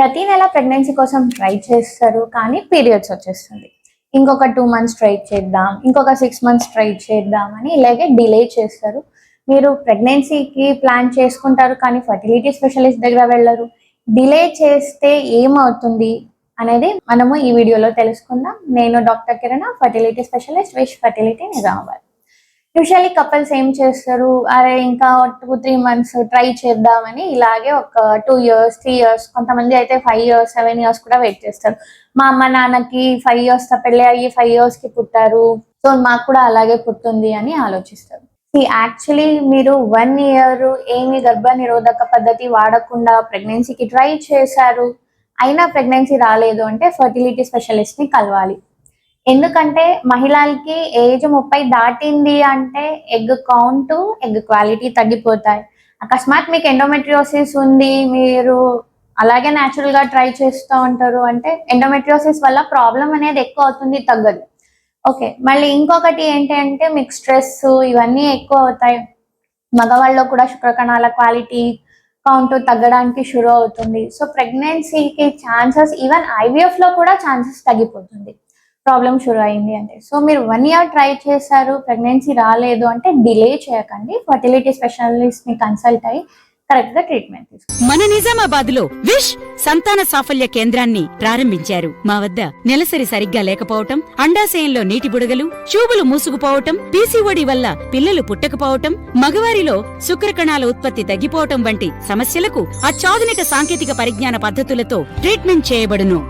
ప్రతి నెల ప్రెగ్నెన్సీ కోసం ట్రై చేస్తారు కానీ పీరియడ్స్ వచ్చేస్తుంది. ఇంకొక టూ మంత్స్ ట్రై చేద్దాం ఇంకొక సిక్స్ మంత్స్ ట్రై చేద్దాం అని ఇలాగే డిలే చేస్తారు. మీరు ప్రెగ్నెన్సీకి ప్లాన్ చేసుకుంటారు కానీ ఫర్టిలిటీ స్పెషలిస్ట్ దగ్గర వెళ్ళరు. డిలే చేస్తే ఏమవుతుంది అనేది మనము ఈ వీడియోలో తెలుసుకుందాం. నేను doctor Kirana fertility specialist Wish Fertility Nizamabad. Usually couples ఏం చేస్తారు? అరే ఇంకా టూ త్రీ మంత్స్ ట్రై చేద్దామని ఇలాగే ఒక టూ ఇయర్స్ త్రీ ఇయర్స్ కొంతమంది అయితే ఫైవ్ ఇయర్స్ సెవెన్ ఇయర్స్ కూడా వెయిట్ చేస్తారు. మా అమ్మ నాన్నకి ఫైవ్ ఇయర్స్ పెళ్ళి అయ్యి ఫైవ్ ఇయర్స్కి పుట్టారు. సో మాకు కూడా అలాగే పుట్టింది అని ఆలోచిస్తారు. యాక్చువల్లీ మీరు వన్ ఇయర్ ఏమి గర్భ నిరోధక పద్ధతి వాడకుండా ప్రెగ్నెన్సీకి ట్రై చేశారు. అయినా ప్రెగ్నెన్సీ రాలేదు అంటే ఫర్టిలిటీ స్పెషలిస్ట్ని కలవాలి. ఎందుకంటే మహిళలకి ఏజ్ ముప్పై దాటింది అంటే ఎగ్ కౌంట్ ఎగ్ క్వాలిటీ తగ్గిపోతాయి. అకస్మాత్ మీకు ఎండోమెట్రియోసిస్ ఉంది మీరు అలాగే న్యాచురల్గా ట్రై చేస్తూ ఉంటారు అంటే ఎండోమెట్రియోసిస్ వల్ల ప్రాబ్లం అనేది ఎక్కువ అవుతుంది తగ్గదు. ఓకే మళ్ళీ ఇంకొకటి ఏంటి అంటే మీకు స్ట్రెస్ ఇవన్నీ ఎక్కువ అవుతాయి. మగవాళ్ళలో కూడా శుక్రకణాల క్వాలిటీ కౌంట్ తగ్గడానికి షురూ అవుతుంది. సో ప్రెగ్నెన్సీకి ఛాన్సెస్ ఈవెన్ ఐవీఎఫ్లో కూడా ఛాన్సెస్ తగ్గిపోతుంది. ప్రాబ్లం షురు అయింది అంటే. సో మీరు వన్ ఇయర్ ట్రై చేశారు ప్రెగ్నెన్సీ రాలేదు అంటే డిలే చేయకండి. ఫర్టిలిటీ స్పెషలిస్ట్ని కన్సల్ట్ అయ్యి కరెక్ట్గా ట్రీట్మెంట్ మన నిజామాబాద్లో విష్ సంతాన సాఫల్య కేంద్రాన్ని ప్రారంభించారు. మా వద్ద నెలసరి సరిగ్గా లేకపోవటం అండాశయంలో నీటి బుడగలు చూబులు మూసుకుపోవటం పీసీఓడి వల్ల పిల్లలు పుట్టకపోవటం మగవారిలో శుక్రకణాల ఉత్పత్తి తగ్గిపోవటం వంటి సమస్యలకు అత్యాధునిక సాంకేతిక పరిజ్ఞాన పద్ధతులతో ట్రీట్మెంట్ చేయబడును.